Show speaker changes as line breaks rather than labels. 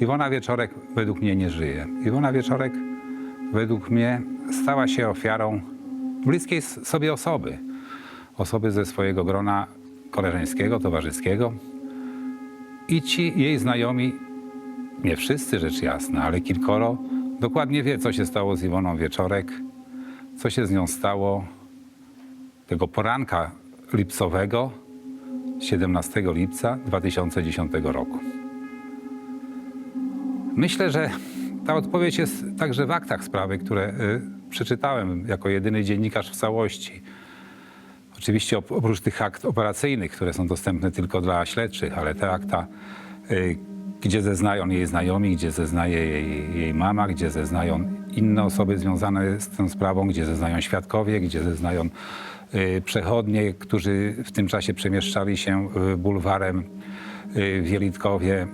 Iwona Wieczorek według mnie nie żyje. Iwona Wieczorek według mnie stała się ofiarą bliskiej sobie osoby. Osoby ze swojego grona koleżeńskiego, towarzyskiego. I ci jej znajomi, nie wszyscy rzecz jasna, ale kilkoro, dokładnie wie, co się stało z Iwoną Wieczorek, co się z nią stało tego poranka lipcowego, 17 lipca 2010 roku. Myślę, że ta odpowiedź jest także w aktach sprawy, które y, przeczytałem jako jedyny dziennikarz w całości. Oczywiście op- oprócz tych akt operacyjnych, które są dostępne tylko dla śledczych, ale te akta, y, gdzie zeznają jej znajomi, gdzie zeznaje jej, jej mama, gdzie zeznają inne osoby związane z tą sprawą, gdzie zeznają świadkowie, gdzie zeznają y, przechodnie, którzy w tym czasie przemieszczali się bulwarem w Jelitkowie.